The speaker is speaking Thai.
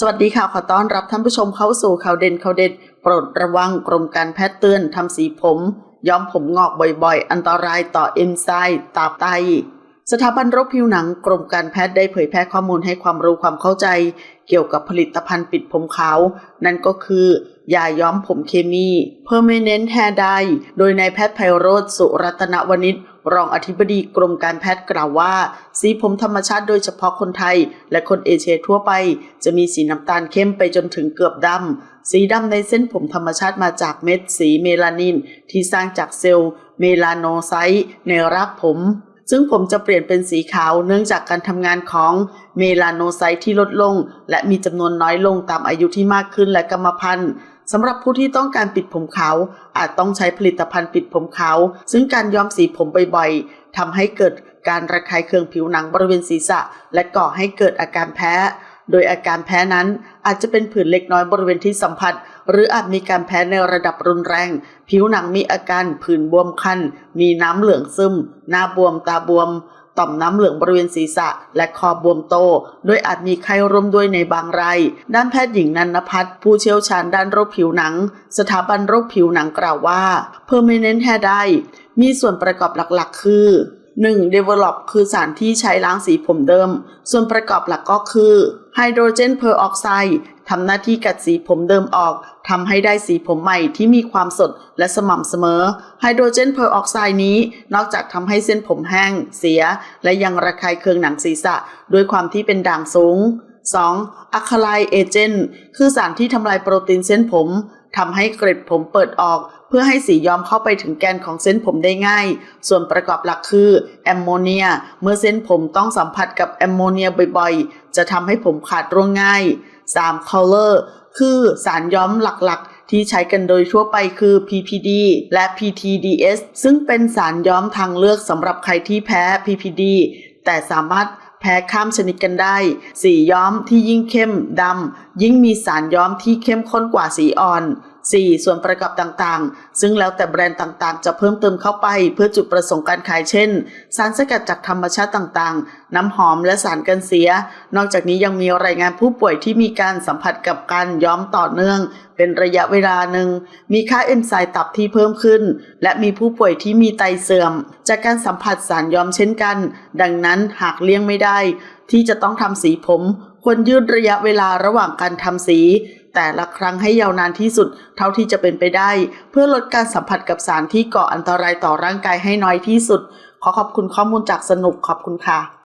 สวัสดีค่ะ ขอต้อนรับท่านผู้ชมเข้าสู่ข่าวเด่นข่าวเด็ดโปรดระวังกรมการแพทย์เตือนทำสีผม ย้อมผมงอกบ่อยๆ อันตรายต่อเอนไซม์ตับไต สถาบันโรคผิวหนังกรมการแพทย์ได้เผยแพร่ข้อมูลให้ความรู้ความเข้าใจ เกี่ยวกับผลิตภัณฑ์ปิดผมขาว นั่นก็คือยาย้อมผมเคมี Permanent Hair Dye โดยนายแพทย์ไพโรธสุรัตนวณิช รองอธิบดีกรมการแพทย์กล่าวว่า สีผมธรรมชาติโดยเฉพาะคนไทย และคนเอเชียทั่วไป จะมีสีน้ำตาลเข้มไปจนถึงเกือบดำ สีดำในเส้นผมธรรมชาติมาจากเม็ดสีเมลานิน ที่สร้างจากเซลล์เมลาโนไซต์ในรากผมซึ่งผมจะเปลี่ยนเป็นสีขาวเนื่องจากการทำงานของเมลาโนไซต์ที่ลดลง และมีจำนวนน้อยลงตามอายุที่มากขึ้นและกรรมพันธุ์ สำหรับผู้ที่ต้องการปิดผมขาวอาจต้องใช้ผลิตภัณฑ์ปิดผมขาวซึ่งการย้อมสีผมบ่อยๆทำให้เกิดการระคายเคืองผิวหนังบริเวณศีรษะ และก่อให้เกิดอาการแพ้ โดยอาการแพ้นั้นอาจจะเป็นผื่นเล็กน้อยบริเวณที่สัมผัส หรืออาจมีการแพ้ในระดับรุนแรง ผิวหนังมีอาการผื่นบวมคัน มีน้ำเหลืองซึม หน้าบวมตาบวม ต่อมน้ำเหลืองบริเวณศีรษะ และคอบวมโต โดยอาจมีไข้ร่วมด้วยในบางราย ด้านแพทย์หญิงนันพัฒน์ผู้เชี่ยวชาญด้านโรคผิวหนัง สถาบันโรคผิวหนังกล่าวว่า Permanent Hair Dye มีส่วนประกอบหลักๆ คือ 1. Develop คือสารที่ใช้ล้างสีผมเดิม ส่วนประกอบหลักก็คือไฮโดรเจนเพอร์ออกไซด์ ทำหน้าที่กัดสีผมเดิมออกทำให้ได้สีผมใหม่ที่มีความสดและสม่ำเสมอ ไฮโดรเจนเพอร์ออกไซด์นี้ นอกจากทำให้เส้นผมแห้ง เสีย และยังระคายเคืองหนังศีรษะ ด้วยความที่เป็นด่างสูง 2. อะคาไลเอเจนต์คือสารที่ทำลายโปรตีนเส้นผม ทำให้เกล็ดผมเปิดออก เพื่อให้สีย้อมเข้าไปถึงแกนของเส้นผมได้ง่าย ส่วนประกอบหลักคือแอมโมเนีย เมื่อเส้นผมต้องสัมผัสกับแอมโมเนียบ่อยๆ จะทำให้ผมขาดร่วงง่าย 3. Color คือสารย้อมหลักๆ ที่ใช้กันโดยทั่วไปคือ PPD และ PTDS ซึ่งเป็นสารย้อมทางเลือกสำหรับใครที่แพ้ PPD แต่สามารถ แพ้ข้ามชนิดกันได้ สีย้อมที่ยิ่งเข้มดำยิ่งมีสารย้อมที่เข้มข้นกว่าสีอ่อน 4. ส่วนประกอบต่างๆ ซึ่งแล้วแต่แบรนด์ต่างๆ จะเพิ่มเติมเข้าไปเพื่อจุดประสงค์การขายเช่น สารสกัดจากธรรมชาติต่างๆ น้ำหอมและสารกันเสีย นอกจากนี้ยังมีรายงานผู้ป่วยที่มีการสัมผัสกับการย้อมต่อเนื่อง เป็นระยะเวลาหนึ่ง มีค่าเอนไซม์ตับที่เพิ่มขึ้น และมีผู้ป่วยที่มีไตเสื่อม จากการสัมผัสสารย้อมเช่นกัน ดังนั้นหากเลี่ยงไม่ได้ ที่จะต้องทำสีผมควรยืดระยะเวลาระหว่างการทำสี แต่ละครั้งให้ยาวนานที่สุดเท่าที่จะเป็นไปได้ เพื่อลดการสัมผัสกับสารที่ก่ออันตรายต่อร่างกายให้น้อยที่สุด ขอขอบคุณข้อมูลจากสนุกขอบคุณค่ะ